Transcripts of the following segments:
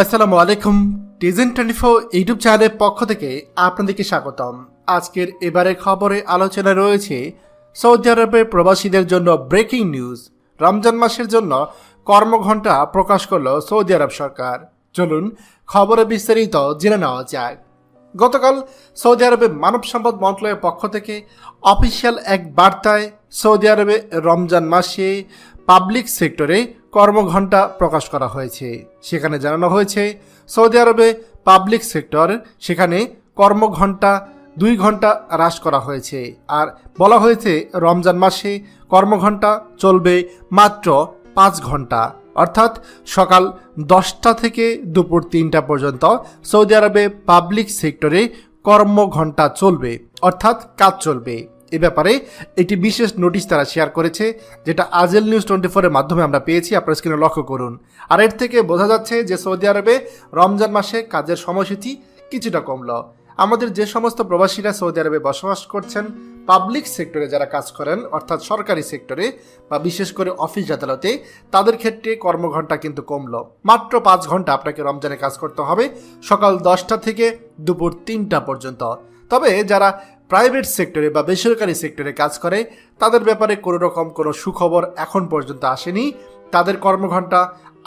আসসালামু আলাইকুম টিজেন twenty four YouTube চ্যানেলের পক্ষ থেকে আপনাদেরকে স্বাগতম। আজকের এবারের খবরে আলোচনা রয়েছে সৌদি আরবের প্রবাসীদের জন্য ব্রেকিং নিউজ রমজান মাসের জন্য কর্মঘণ্টা প্রকাশ করল সৌদি আরব সরকার। চলুন খবরে বিস্তারিত জেনে নেওয়া যাক। গতকাল সৌদি আরবে মানব সম্পদ মন্ত্রণালয়ের পক্ষ থেকে অফিসিয়াল এক বার্তায় সৌদি আরবে রমজান মাসে পাবলিক সেক্টরে কর্মঘণ্টা প্রকাশ করা হয়েছে। সেখানে জানানো হয়েছে, সৌদি আরবে পাবলিক সেক্টর, সেখানে কর্মঘণ্টা দুই ঘণ্টা হ্রাস করা হয়েছে। আর বলা হয়েছে, রমজান মাসে কর্মঘণ্টা চলবে মাত্র পাঁচ ঘণ্টা অর্থাৎ সকাল দশটা থেকে দুপুর তিনটা পর্যন্ত সৌদি আরবে পাবলিক সেক্টরে কর্মঘণ্টা চলবে, অর্থাৎ কাজ চলবে। এ ব্যাপারে একটি বিশেষ নোটিশ তারা শেয়ার করেছে, যেটা আজেল নিউজ টোয়েন্টি ফোরের মাধ্যমে আমরা পেয়েছি, আপনার স্ক্রিনে লক্ষ্য করুন। আর এর থেকে বোঝা যাচ্ছে যে সৌদি আরবে রমজান মাসে কাজের সময়সূচি কিছুটা কমল। আমাদের যে সমস্ত প্রবাসীরা সৌদি আরবে বসবাস করছেন পাবলিক সেক্টরে যারা কাজ করেন, অর্থাৎ সরকারি সেক্টরে বা বিশেষ করে অফিস আদালতে, তাদের ক্ষেত্রে কর্মঘণ্টা কিন্তু কমলো। মাত্র পাঁচ ঘণ্টা আপনাকে রমজানে কাজ করতে হবে, সকাল দশটা থেকে দুপুর তিনটা পর্যন্ত। তবে যারা প্রাইভেট সেক্টরে বা বেসরকারি সেক্টরে কাজ করে, তাদের ব্যাপারে কোনো রকম কোনো সুখবর এখন পর্যন্ত আসেনি। তাদের কর্মঘণ্টা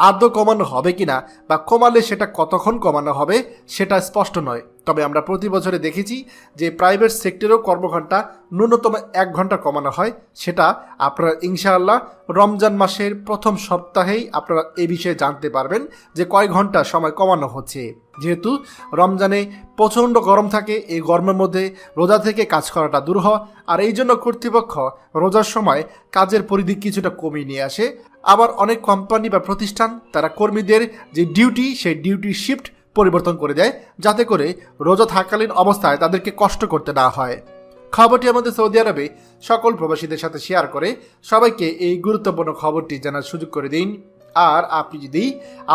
আদৌ কমানো হবে কিনা বা কমালে সেটা কতক্ষণ কমানো হবে সেটা স্পষ্ট নয়। তবে আমরা প্রতি বছরে দেখেছি যে প্রাইভেট সেক্টরেও কর্মঘণ্টা ন্যূনতম এক ঘণ্টা কমানো হয়। সেটা আপনারা ইনশাআল্লাহ রমজান মাসের প্রথম সপ্তাহেই আপনারা এ বিষয়ে জানতে পারবেন যে কয় ঘণ্টা সময় কমানো হচ্ছে। যেহেতু রমজানে প্রচণ্ড গরম থাকে, এই গরমের মধ্যে রোজা থেকে কাজ করাটা দূর হয় আর এই জন্য কর্তৃপক্ষ রোজার সময় কাজের পরিধি কিছুটা কমিয়ে নিয়ে আসে। আবার অনেক কোম্পানি বা প্রতিষ্ঠান তারা কর্মীদের যে ডিউটি সেই ডিউটি শিফট পরিবর্তন করে দেয়, যাতে করে রোজা থাকালীন অবস্থায় তাদেরকে কষ্ট করতে না হয়। খবরটি আমাদের সৌদি আরবে সকল প্রবাসীদের সাথে শেয়ার করে। সবাইকে এই গুরুত্বপূর্ণ খবরটি জানার সুযোগ করে দিন। আর আপনি যদি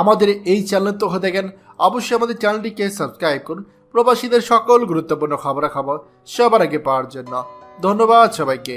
আমাদের এই চ্যানেল তো হয়ে থাকেন, অবশ্যই আমাদের চ্যানেলটিকে সাবস্ক্রাইব করুন। প্রবাসীদের সকল গুরুত্বপূর্ণ খবরাখবর সবার আগে পাওয়ার জন্য। ধন্যবাদ সবাইকে।